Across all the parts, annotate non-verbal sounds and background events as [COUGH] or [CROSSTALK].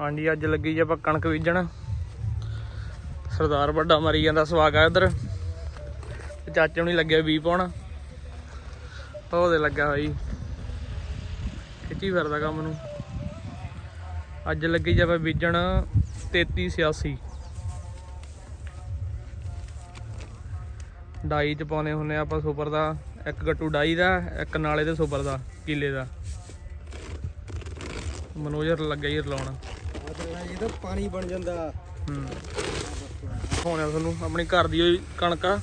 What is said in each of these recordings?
ਹਾਂਜੀ, ਅੱਜ ਲੱਗੀ ਜੇ ਆਪਾਂ ਕਣਕ ਬੀਜਣ। ਸਰਦਾਰ ਵੱਡਾ ਮਰੀ ਜਾਂਦਾ ਸਵਾਗ ਆ ਇਧਰ। ਚਾਚੇ ਨੂੰ ਲੱਗਿਆ ਬੀ ਪਾਉਣਾ। ਉਹਦੇ ਲੱਗਾ ਹੋਈ ਖਿੱਚੀ ਫਿਰਦਾ ਕੰਮ ਨੂੰ। ਅੱਜ ਲੱਗੀ ਜੇ ਆਪਾਂ ਬੀਜਣ 3386 ਡਾਈ ਚ ਪਾਉਨੇ ਹੁੰਨੇ ਆਪਾਂ ਸੁਪਰ ਦਾ। ਇੱਕ ਗੱਟੂ ਡਾਈ ਦਾ, ਇੱਕ ਨਾਲੇ ਦੇ ਸੁਪਰ ਦਾ, ਕਿਲੇ ਦਾ। ਮਨੋਜਰ ਲੱਗਾ ਹੀ ਰਲਾਉਣਾ ਤਾਂ ਪਾਣੀ ਬਣ ਜਾਂਦਾ। ਹੂੰ। ਹੋਣਾ ਤੁਹਾਨੂੰ ਆਪਣੀ ਘਰ ਦੀ ਹੋਈ ਕਣਕ ਆ।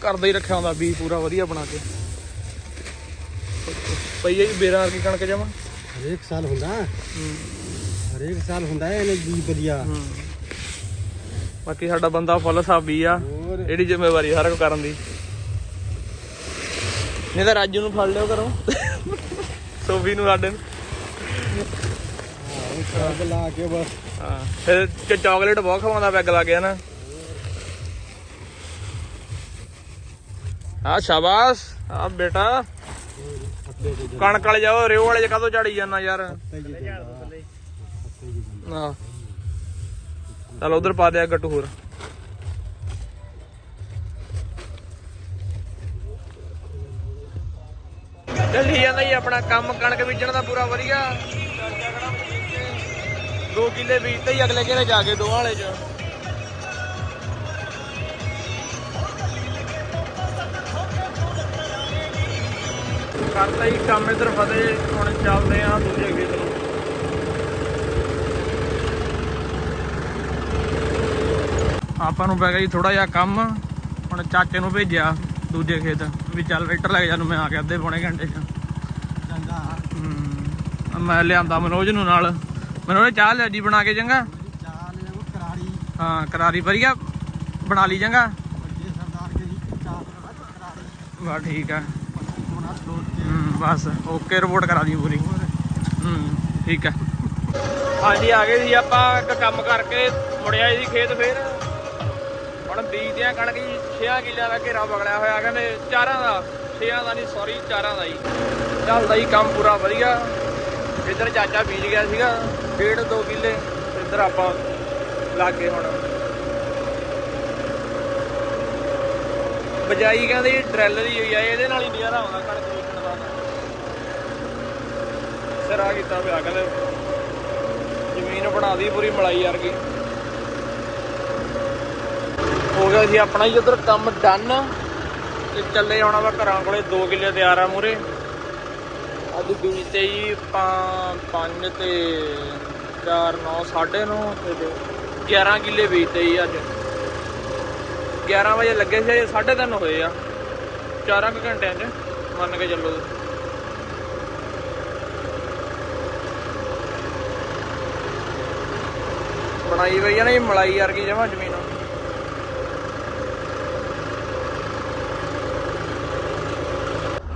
ਘਰ ਦਾ ਹੀ ਰੱਖਿਆ ਹੁੰਦਾ ਬੀਜ ਪੂਰਾ ਵਧੀਆ ਬਣਾ ਕੇ। ਪਈ ਹੈ ਜੀ ਬੇਰਾਂ ਵਰਗੀ ਕਣਕ ਜਮਾ? ਹਰੇਕ ਸਾਲ ਹੁੰਦਾ। ਹੂੰ। ਹਰੇਕ ਸਾਲ ਹੁੰਦਾ ਹੈ ਇਹਨੇ ਬੀ ਵਧੀਆ। ਹੂੰ। ਬਾਕੀ ਸਾਡਾ ਬੰਦਾ ਫੁੱਲ ਸਾਬੀ ਆ। ਹੋਰ। ਇਹਦੀ ਜ਼ਿੰਮੇਵਾਰੀ ਸਾਰਾ ਕੁਝ ਕਰਨ ਦੀ। ਨਹੀਂ ਤਾਂ ਰਾਜੂ ਨੂੰ ਫੜ ਲਿਓ ਕਰੋ ਸੋਫੀ ਨੂੰ ਸਾਡੇ ਨੂੰ। ਉਹ ਲਾ ਕੇ ਬਸ ਹਾਂ। ਫਿਰ ਚ ਚਾਕਲੇਟ ਬਹੁਤ ਖਵਾਉਂਦਾ ਪੈਗ ਲਾ ਗਿਆ ਨਾ ਆ ਸ਼ਾਬਾਸ਼। ਆ ਬੇਟਾ। ਹੱਤੇ ਦੇ ਕਣਕ ਵਾਲੇ ਜਾਓ ਰਿਓ ਵਾਲੇ ਚ ਕਦੋਂ ਝਾੜੀ ਜਾਂਦਾ ਯਾਰ? ਹੱਤੇ ਜੀ ਜਾਂਦਾ ਚਲ ਉਧਰ ਪਾ ਦਿਆ ਗੱਟੂ ਹੋਰ। ਚੱਲੀ ਜਾਂਦਾ ਜੀ ਆਪਣਾ ਕੰਮ, ਕਣਕ ਬੀਜਣ ਦਾ ਪੂਰਾ ਵਧੀਆ। ਦੋ ਕਿੱਲੇ ਬੀਜਤੇ ਹੀ ਅਗਲੇ ਕਿਹੜੇ ਜਾ ਕੇ ਦੋਹਾਂ ਵਾਲੇ ਚ। ਕਰਤਾ ਹੀ ਕੰਮ ਇਧਰ ਫਤਿਹ ਹੁਣ ਚੱਲਦੇ ਆ ਦੂਜੇ ਖੇਤ ਨੂੰ। ਆਪਾਂ ਨੂੰ ਪੈ ਗਿਆ ਜੀ ਥੋੜਾ ਜਿਹਾ ਕੰਮ ਹੁਣ ਚਾਚੇ ਨੂੰ ਭੇਜਿਆ ਦੂਜੇ ਖੇਤ ਵੀ ਚੱਲ ਟਰੈਕਟਰ ਲੈ ਕੇ ਜਾਨੂੰ ਮੈਂ ਆ ਕੇ ਅੱਧੇ ਪੌਣੇ ਘੰਟੇ ਚ। ਚੰਗਾ। ਹੂੰ ਮੈਂ ਲਿਆਂਦਾ ਮਨੋਜ ਨੂੰ ਨਾਲ। ਮਨੋਜ ਚਾਹ ਲਿਆ ਜੀ ਬਣਾ ਕੇ ਚੰਗਾ। ਚਾਲ ਉਹ ਕਰਾੜੀ ਹਾਂ ਕਰਾਰੀ ਵਧੀਆ ਬਣਾ ਲਈ ਚੰਗਾ। ਵੱਡੇ ਸਰਦਾਰ ਕੇ ਜੀ ਠੀਕ ਆ। ਸੋਨਾ ਲੋਟ ਕੇ ਹੂੰ ਬਸ ਓਕੇ ਰਿਪੋਰਟ ਕਰਾ ਦੀ ਪੂਰੀ। ਹੂੰ ਠੀਕ ਆ। ਹਾਂਜੀ ਆ ਗਏ ਸੀ ਆਪਾਂ ਇੱਕ ਕੰਮ ਕਰਕੇ ਮੁੜਿਆ ਸੀ ਖੇਤ ਫੇਰ। ਹੁਣ ਬੀਜਦੇ ਆ ਕਣਕ ਜੀ 6 ਕਿੱਲਿਆਂ ਦਾ ਘੇਰਾ ਬਗੜਿਆ ਹੋਇਆ ਕਹਿੰਦੇ ਚਾਰਾਂ ਦਾ 6 ਦਾ ਨਹੀਂ ਸੌਰੀ ਚਾਰਾਂ ਦਾ ਹੀ ਚੱਲਦਾ ਹੀ ਕੰਮ ਪੂਰਾ ਵਧੀਆ। ਇੱਧਰ ਚਾਚਾ ਬੀਜ ਗਿਆ ਸੀਗਾ, ਡੇਢ ਦੋ ਕਿੱਲੇ ਤੇ ਇੱਧਰ ਆਪਾਂ ਲਾਗੇ ਹੁਣ। ਬਜਾਈ ਕਹਿੰਦੇ ਜੀ ਡਰੈਲ ਦੀ ਹੋਈ ਆ, ਇਹਦੇ ਨਾਲ ਹੀ ਨਜ਼ਾਰਾ ਆਉਂਦਾ ਕਣਕ ਬੀਜਣ ਦਾ। ਸਿਰਾ ਕੀਤਾ ਪਿਆ ਕਹਿੰਦੇ ਜ਼ਮੀਨ ਬਣਾ ਦੀ ਪੂਰੀ ਮਲਾਈ ਵਰਗੀ। ਹੋ ਗਿਆ ਸੀ ਆਪਣਾ ਹੀ ਉਧਰ ਕੰਮ ਡਨ ਤੇ ਚੱਲੇ ਆਉਣਾ ਵਾ ਘਰਾਂ ਕੋਲੇ 2 ਕਿੱਲੇ ਤਿਆਰ ਆ ਮੂਰੇ ਅੱਜ ਬੀਜ ਤੇ ਜੀ ਆਪਾਂ 5 ਤੇ 4 9 9.5 ਤੇ 11 ਕਿੱਲੇ ਬੀਜਤੇ ਜੀ ਅੱਜ। 11 ਵਜੇ ਲੱਗੇ ਸੀ ਅਜੇ 3:30 ਹੋਏ ਆ। 4 ਕੁ ਘੰਟਿਆਂ 'ਚ ਮੰਨ ਕੇ ਚੱਲੋ। ਬਣਾਈ ਪਈ ਆ ਨਾ ਇਹ ਮਲਾਈ ਵਰਗੀ ਜਮਾ ਜ਼ਮੀਨ।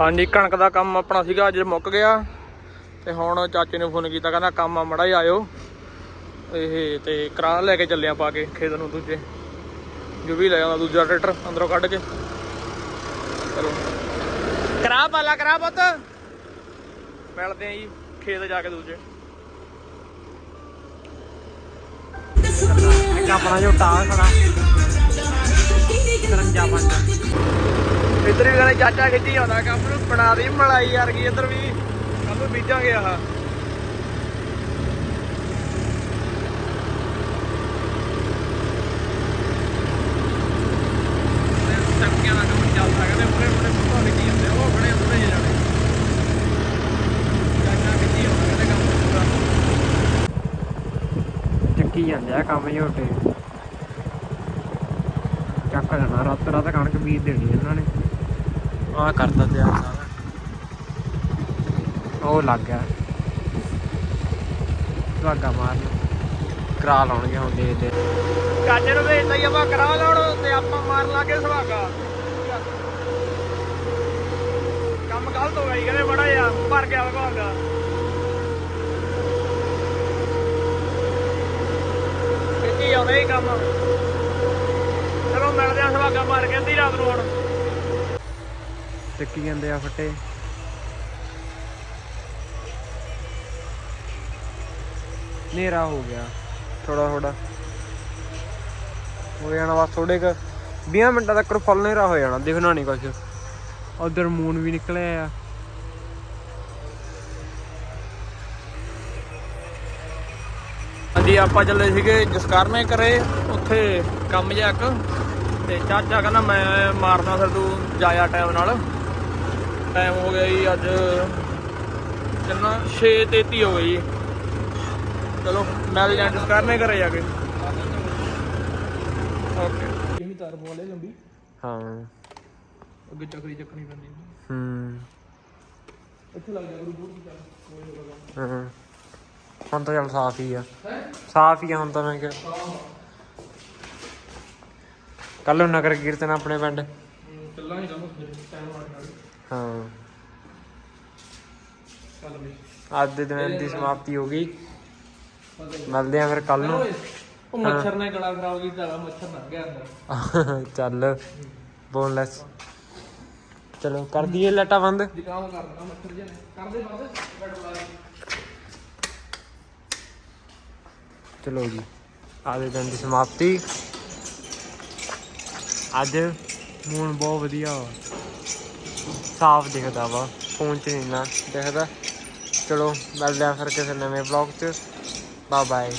ਹਾਂਜੀ, ਕਣਕ ਦਾ ਕੰਮ ਆਪਣਾ ਸੀਗਾ, ਅੱਜ ਮੁੱਕ ਗਿਆ। ਤੇ ਹੁਣ ਚਾਚੇ ਨੇ ਫੋਨ ਕੀਤਾ, ਕਹਿੰਦਾ ਕੰਮ ਆ, ਮੜਾ ਹੀ ਆਇਓ। ਇਹ ਤੇ ਕਰਾ ਲੈ ਕੇ ਚੱਲਿਆ ਪਾ ਕੇ, ਖੇਤ ਨੂੰ ਦੂਜੇ। ਜੋ ਵੀ ਲੈ ਆਉਂਦਾ, ਦੂਜਾ ਟਰੈਕਟਰ ਅੰਦਰੋਂ ਕੱਢ ਕੇ। ਚਲੋ। ਕਰਾ ਪਾਲਾ, ਕਰਾ ਪੁੱਤ। ਮਿਲਦੇ ਆ ਜੀ, ਖੇਤ ਜਾ ਕੇ ਦੂਜੇ। ਆਪਣਾ ਜੋ ਟਾਲ ਖੜਾ। 53 ਪੰਜ। ਇੱਧਰ ਵੀ ਕਹਿੰਦੇ ਚਾਚਾ ਖਿੱਚੀ ਆਉਂਦਾ ਕੰਮ ਨੂੰ ਬਣਾ ਦੀ ਮਲਾਈ ਯਾਰ ਕੀ ਇੱਧਰ ਵੀ ਕੱਲ ਨੂੰ ਬੀਜਾਂਗੇ ਆਹ। ਜਾਂਦੇ ਆ ਕੰਮ ਝੋਟੇ। ਚੱਕ ਲੈਣਾ ਰਾਤ ਰਾਤ ਕਣਕ ਬੀਜ ਦੇਣੀ ਇਹਨਾਂ ਨੇ। ਆਹ ਕਰਦਾ ਤੇ ਆ ਸਾਰਾ। ਉਹ ਲੱਗ ਗਿਆ। ਧਾਗਾ ਮਾਰਨ ਕਰਾ ਲਾਉਣਗੇ ਹੁਣ ਦੇ ਦੇ ਚਾਚੇ ਵੇਚਦਾ ਹੀ ਆਪਾਂ, ਕਰਾ ਲਾਉਣ ਤੇ ਆਪਾਂ ਮਾਰਨ ਲੱਗੇ ਸੁਹਾਗਾ। ਕੰਮ ਗਲਤ ਹੋ ਗਿਆ ਜੀ, ਕਹਿੰਦੇ ਬੜਾ ਜਿਹਾ ਭਰ ਗਿਆ ਸੁਹਾਗਾ। ਕਿੱਥੇ ਆਉਂਦਾ ਇਹ ਕੰਮ। ਚਲੋ ਮਿਲਦੇ ਆ ਸੁਹਾਗਾ ਮਾਰ ਕਹਿੰਦੀ ਰਾਤ ਨੂੰ ਹੁਣ। ਚੱਕੀ ਜਾਂਦੇ ਆ ਫੱਟੇ। ਹਨੇਰਾ ਹੋ ਗਿਆ ਥੋੜਾ ਥੋੜਾ ਹੋ ਜਾਣਾ ਬਸ ਥੋੜੇ ਕ। 20 ਮਿੰਟਾਂ ਤੱਕ ਫੁੱਲ ਹਨੇਰਾ ਹੋ ਜਾਣਾ, ਦਿਖਣਾ ਨਹੀਂ ਕੁਝ ਉਧਰ ਮੂਨ ਵੀ ਨਿਕਲਿਆ ਆ। ਹਾਂਜੀ, ਆਪਾਂ ਚੱਲੇ ਸੀਗੇ ਜਸਕਰਨੇ ਕਰੇ ਉੱਥੇ ਕੰਮ ਜਿਹਾ ਇੱਕ। ਤੇ ਚਾਚਾ ਕਹਿੰਦਾ ਮੈਂ ਮਾਰਨਾ ਫਿਰ ਤੂੰ ਜਾਇਆ ਟਾਈਮ ਨਾਲ। ਟਾਈਮ ਹੋ ਗਿਆ ਜੀ ਅੱਜ ਕਿੰਨਾ? 6:33 ਹੋ ਗਈ ਜੀ। ਚਲੋ ਮਿਲ ਜਾਂ ਜਸਕਰਨੇ ਕਰੇ ਜਾ ਕੇ। ਓਕੇ ਇਹ ਤਾਰ ਬੋਲੇ ਲੰਬੀ। ਹਾਂ। ਅੱਗੇ ਚੱਕਰੀ ਚੱਕਣੀ ਪੈਂਦੀ ਹੂੰ। ਇੱਥੇ ਲੱਗ ਜਾ ਗੁਰੂ ਬੂਟ ਦੀ ਚੱਲ ਹਾਂ। ਹੁਣ ਤਾਂ ਚੱਲ ਸਾਫ਼ ਹੀ ਆ। ਸਾਫ਼ ਹੀ ਆ ਹੁਣ ਤਾਂ ਮੈਂ ਕਿਹਾ। ਕੱਲ ਨੂੰ ਨਗਰ ਕੀਰਤਨ ਆਪਣੇ ਪਿੰਡ। ਚੱਲਾਂਗੇ ਕੰਮ ਫਿਰ ਟਾਈਮ ਆ ਗਿਆ। ਹਾਂ। ਚੱਲ ਬਈ ਅੱਜ ਦੇ ਦਿਨ ਦੀ ਸਮਾਪਤੀ ਹੋ ਗਈ। ਮਿਲਦੇ ਆ ਫਿਰ ਕੱਲ ਨੂੰ। ਉਹ ਮੱਛਰ ਨੇ ਗਲਾ ਖਰਾਬ ਕੀਤਾ ਮੱਛਰ ਨਾ ਗਿਆ ਅੰਦਰ। [LAUGHS] ਚੱਲ ਬੋਨਲੈਸ ਚਲੋ ਕਰ ਦਈਏ ਲਾਟਾ ਬੰਦ। ਮੱਛਰ ਕਰਦੇ ਬੁਲਾ ਚਲੋ ਜੀ ਅੱਜ ਦੇ ਦਿਨ ਦੀ ਸਮਾਪਤੀ। ਅੱਜ ਮੂਨ ਬਹੁਤ ਵਧੀਆ ਵਾ। ਸਾਫ਼ ਦਿਖਦਾ ਵਾ ਫੋਨ 'ਚ ਨਹੀਂ ਨਾ ਦਿਖਦਾ। ਚਲੋ, ਮਿਲਦੇ ਆ ਫਿਰ ਕਿਸੇ ਨਵੇਂ ਵਲੌਗ 'ਚ। Bye bye